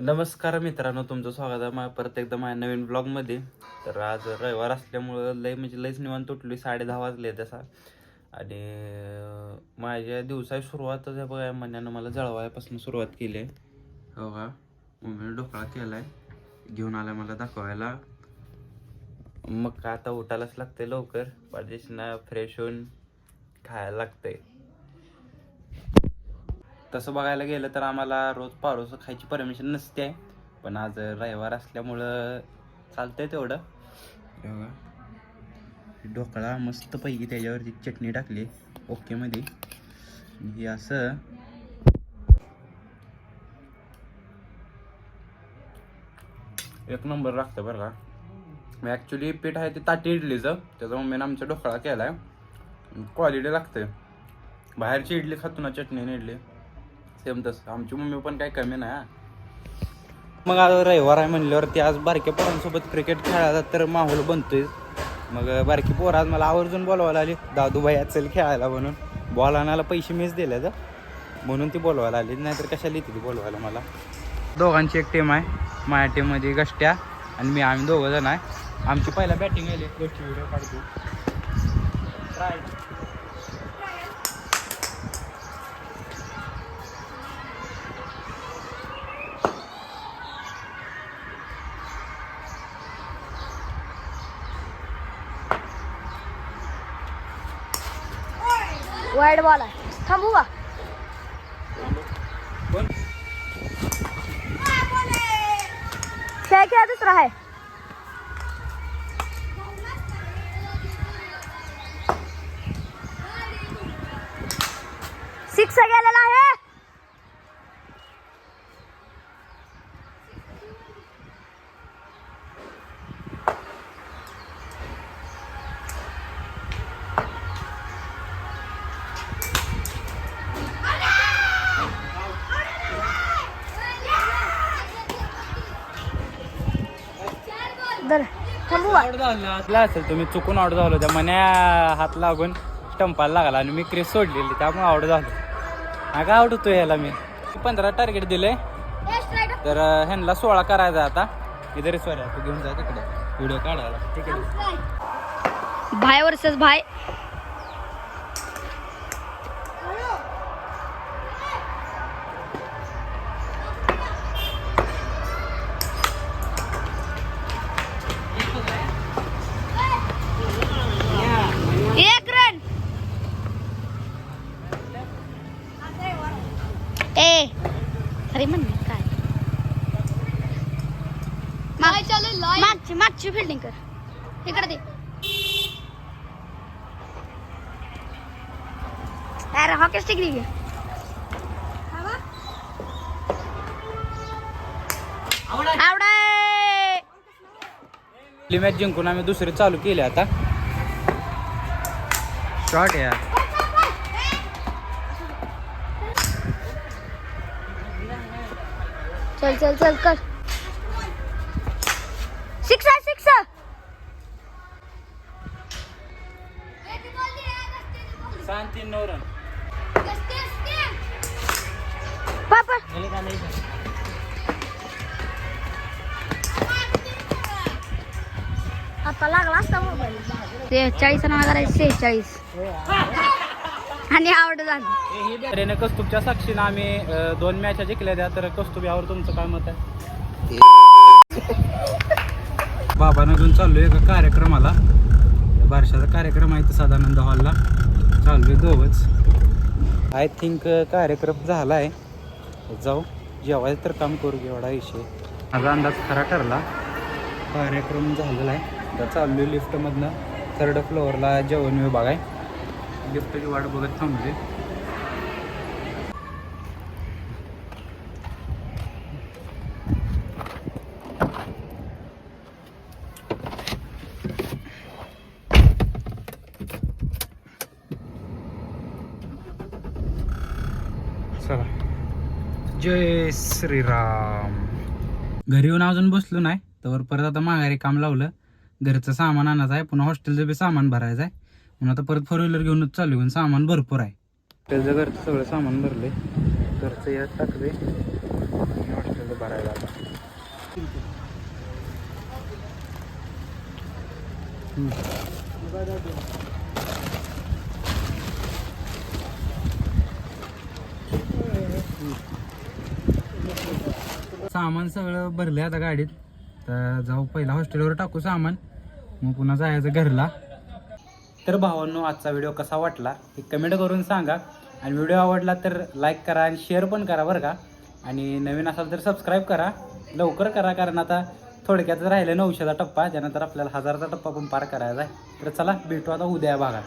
नमस्कार मित्रांनो तुमचं स्वागत आहे माझ्या परत एकदा माझ्या नवीन ब्लॉगमध्ये तर आज रविवार असल्यामुळं लय म्हणजे लयच निवांत तुटली साडे दहा वाजले तसा आणि माझ्या दिवसाची सुरुवातच आहे बघा महिन्यानं मला जळवायपासून सुरुवात केली आहे. हो का? मम्मीने ढोकळा केला आहे घेऊन आला मला दाखवायला. मग काय आता उठायलाच लागते लवकर. पाठीशना फ्रेश होऊन खायला लागतंय. तसं बघायला गेलं तर आम्हाला रोज पारोसं खायची परमिशन नसते. पण आज रविवार असल्यामुळं चालतंय तेवढं. हे. ढोकळा मस्तपैकी त्याच्यावरती चटणी टाकली. ओके मध्ये हे असं. एक नंबर लागतं बरं का. मी ॲक्च्युली पीठ आहे ते ताटी इडलीचं. त्याचा मम्मीनं आमचा ढोकळा केला आहे क्वालिटी लागते बाहेरची इडली खातो ना चटणी आणि इडली. सेम तसं. आमची मम्मी पण काही कमी नाही हा. मग आज रविवार आहे म्हणल्यावरती आज बारक्या पोरांसोबत क्रिकेट खेळायला तर माहोल बनतोय. मग बारकी पोरं आज मला आवर्जून बोलवायला आली दादू भाई खेळायला म्हणून. बॉल आणायला पैसे मीच दिले तर म्हणून ती बोलवायला आली नाहीतर कशाला येते ती बोलवायला मला. दोघांची एक टीम आहे माझ्या टीममध्ये गष्ट्या आणि मी आम्ही दोघं जण आहे. आमची पहिला बॅटिंग आली गोष्टी व्हिडिओ काढतो. Try. वाईट बॉल आहे थांबू का कोण खेळ खेळ दुसरा आहे सिक्स गेलेला आहे दर असेल तुम्ही चुकून आउट झालो त्या मन्या हात लागून स्टंपाला लागला आणि मी क्रेस सोडलेली त्यामुळे आउट झालो. हा का आउट होतो ह्याला मी पंधरा टार्गेट दिले तर ह्यांना सोळा करायचा आता. इधर सॉरी तू घेऊन जा तिकडे. व्हिडिओ काढायला. तिकडे. भाई वर्सेस भाई अरे म्हण काय? माग- मागची मागची फिल्डिंग कर. इकडे दे. अरे हॉकी स्टिक दे मॅच जिंकून आम्ही दुसरी चालू केली आता. शॉर्ट या चल चल चल कर. सिक्स सिक्स सांग तीन नऊ रन पापा. आता लागला असता मोबाईल. सेहेचाळीस रन करायचे सेहेचाळीस आणि आवड झाली. कस्तुबच्या साक्षीनं आम्ही दोन मॅच जिंकल्या त्या तर कस्तुब यावर तुमचं काय मत आहे? बाबांना घेऊन चाललोय एका कार्यक्रमाला. बारशाचा कार्यक्रम आहे तर सदानंद हॉलला. चाललोय दोघंच. आय थिंक कार्यक्रम झाला आहे जाऊ जेवायचं तर काम करू एवढा विषय. माझा अंदाज खरा ठरला. कार्यक्रम झालेला आहे. आता चाललोय लिफ्टमधनं थर्ड फ्लोअरला जेवण विभाग आहे. लिफ्टची वाट बघत थांबले. चला. जय श्रीराम. घरी येऊन अजून बसलो नाही तर परत आता माघारी काम लावलं. घरचं सामान आणायचं आहे पुन्हा हॉस्टेलचं बी सामान भरायचं आहे. म्हणून आता परत फोर व्हीलर घेऊनच चालू पण सामान भरपूर आहे. हॉस्टेलचं घरचं सगळं सामान भरलंय. घरचं यात टाकले हॉस्टेल त्याचं भरायला आता. सामान सगळं भरलं आता गाडीत. तर जाऊ पहिला हॉस्टेलवर टाकू सामान. मग पुन्हा जायचं घरला. तर भावांनो आजचा व्हिडिओ कसा वाटला हे कमेंट करून सांगा. आणि व्हिडिओ आवडला तर लाईक करा आणि शेअर पण करा बरं का. आणि नवीन असाल तर सबस्क्राईब करा. लवकर करा कारण आता थोडक्यात राहिलं नऊशेचा टप्पा त्यानंतर आपल्याला हजारचा टप्पा पण पार करायचा आहे. तर चला भेटू आता उद्या या भागात.